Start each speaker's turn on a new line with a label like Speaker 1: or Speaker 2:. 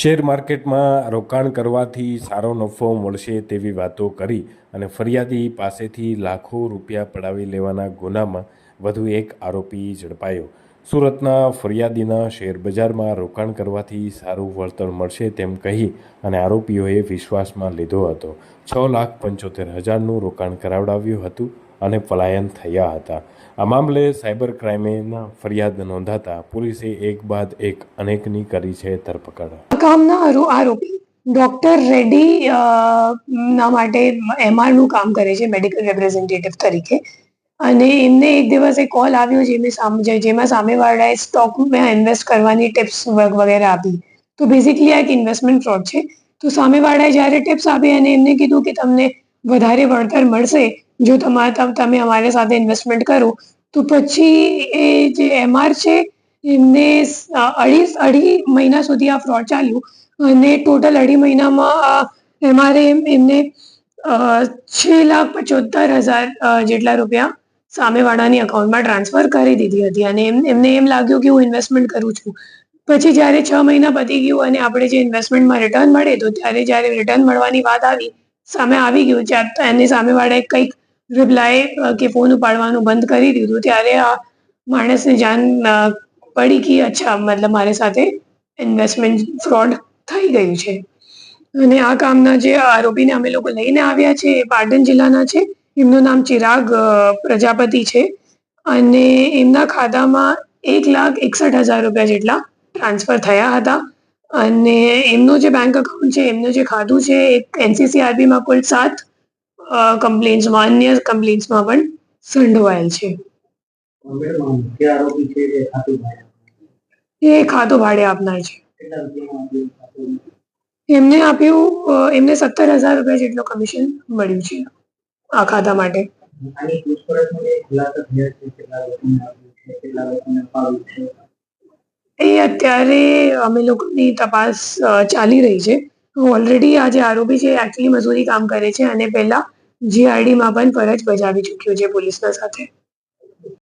Speaker 1: Share માર્કેટમાં રોકાણ કરવાથી સારો નફો મળશે તેવી વાતો કરી અને ફરિયાદી પાસેથી લાખો રૂપિયા પડાવી લેવાના ગુનામાં વધુ એક આરોપી ઝડપાયો. સુરતના ફરિયાદીના શેર બજારમાં રોકાણ કરવાથી સારું વળતર મળશે તેમ કહી અને આરોપીઓએ વિશ્વાસમાં લીધો હતો. છ લાખ પંચોતેર હજારનું રોકાણ કરાવડાવ્યું હતું. અને પલાયન થયા હતા. આ મામલે સાયબર ક્રાઇમના ફરિયાદ નોંધાતા પોલીસે એક બાદ એક અનેકની કરી છે ધરપકડ.
Speaker 2: કામના આરોપી ડોક્ટર રેડ્ડી ના માટે એમઆરનું કામ કરે છે, મેડિકલ રિપ્રેઝેન્ટેટિવ તરીકે. અને એમને એક દિવસ એક કોલ આવ્યો જેમાં જેમાં સામેવાળાએ સ્ટોકમાં ઇન્વેસ્ટ કરવાની ટિપ્સ વગેરે આપી. તો બેઝિકલી આ એક ઇન્વેસ્ટમેન્ટ ફ્રોડ છે. તો સામેવાળાએ જ્યારે ટિપ્સ આપી અને એમને કીધું કે તમને વધારે વળતર મળશે જો તમારે તમે અમારી સાથે ઇન્વેસ્ટમેન્ટ કરો, તો પછી એ જે એમઆર છે, એમને અઢી અઢી મહિના સુધી આ ફ્રોડ ચાલ્યું અને ટોટલ અઢી મહિનામાં આ એમઆરએ એમને છ લાખ પચોતેર હજાર જેટલા રૂપિયા સામેવાળાની અકાઉન્ટમાં ટ્રાન્સફર કરી દીધી હતી અને એમ, એમને એમ લાગ્યું કે હું ઇન્વેસ્ટમેન્ટ કરું છું. પછી જ્યારે છ મહિના પતી ગયું અને આપણે જે ઇન્વેસ્ટમેન્ટમાં રિટર્ન મળે, તો ત્યારે જ્યારે રિટર્ન મળવાની વાત આવી, સામે આવી ગયું ત્યારે એની સામેવાળાએ કંઈક રિપ્લાય કે ફોન ઉપાડવાનું બંધ કરી દીધું, ત્યારે આ માણસને જાણ પડી કે અચ્છા, મતલબ મારી સાથે ઇન્વેસ્ટમેન્ટ ફ્રોડ થઈ ગયું છે. અને આ કામના જે આરોપીને અમે લોકો લઈને આવ્યા છે, એ પાટણ જિલ્લાના છે. એમનું નામ ચિરાગ પ્રજાપતિ છે. અને એમના ખાતામાં એક લાખ એકસઠ હજાર રૂપિયા જેટલા ટ્રાન્સફર થયા હતા. અને એમનું જે બેંક અકાઉન્ટ છે, એમનું જે ખાતું છે એક એનસીસીઆરબીમાં કુલ સાત કમ્પ્લેન્ટ્સમાં અન્ય કમ્પ્લેન્ટ્સમાં પણ સંડોવાયેલ છે.
Speaker 3: એ ખાતું
Speaker 2: ભાડે આપનાર છે. એમને આપ્યું એમને સત્તર હજાર રૂપિયા જેટલું કમિશન મળ્યું છે આ ખાતા માટે. એ અત્યારે અમે લોકોની તપાસ ચાલી રહી છે. ઓલરેડી આ જે આરોપી છે એકચ્યુઅલી મજૂરી કામ કરે છે અને પહેલા જીઆરડીમાં પણ ફરજ બજાવી ચૂક્યો છે પોલીસના સાથે.